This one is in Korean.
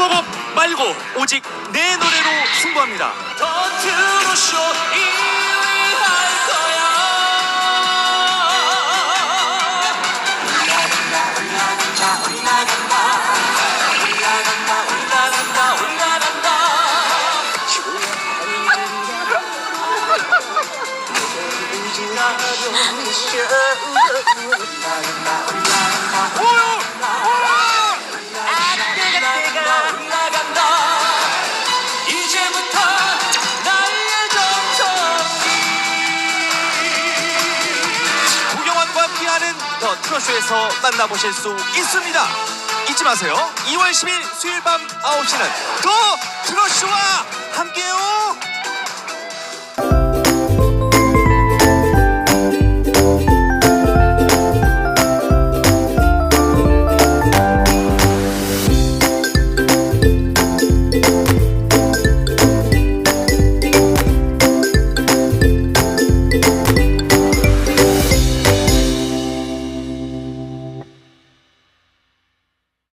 커버곡 말고 오직 내 노래로 승부합니다. 더 들어쇼 일할 거야. 실시간은 더 트롯쇼에서 만나보실 수 있습니다. 잊지 마세요. 2월 10일 수요일 밤 9시는 더 트롯쇼와 함께요.